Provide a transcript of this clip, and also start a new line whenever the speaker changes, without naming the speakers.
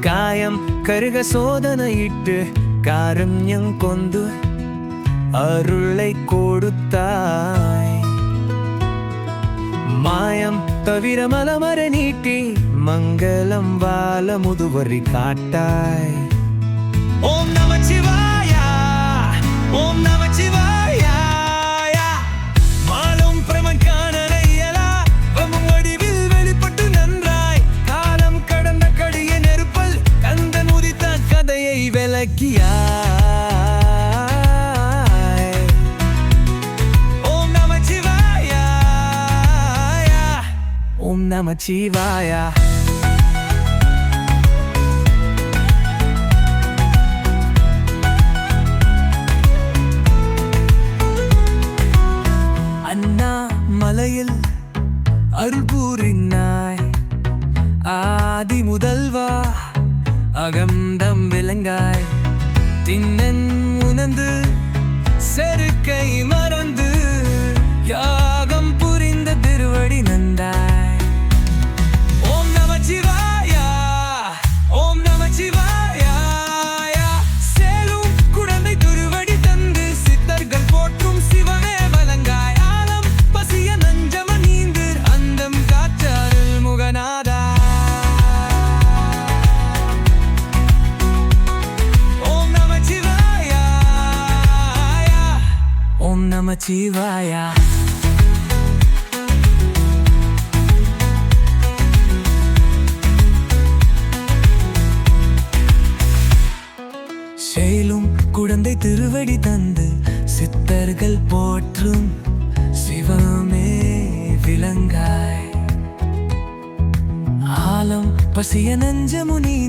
காயம் கருக சோதனையிட்டு காரண்யம் கொண்டு அருளை கொடுத்தாய் மாயம் தவிர மலமர நீட்டி மங்களம் வாழ முதுவரி காட்டாய் ஓம் நமச்சிவாயா ஓம் நமச்சிவாயா விளக்கியாய் ஓம் நமச்சிவாயா ஓம் நமச்சிவாயா அண்ணா மலையில் அருள் கூறினாய் ஆதி முதல்வா அகம்தம் விளங்காய். திண்ணன் உணர்ந்து ஓம் நமச்சிவாயா செயலும் குழந்தை திருவடி தந்து சித்தர்கள் போற்றும் சிவமே விளங்காய். ஆலம் பசிய நஞ்சமுனி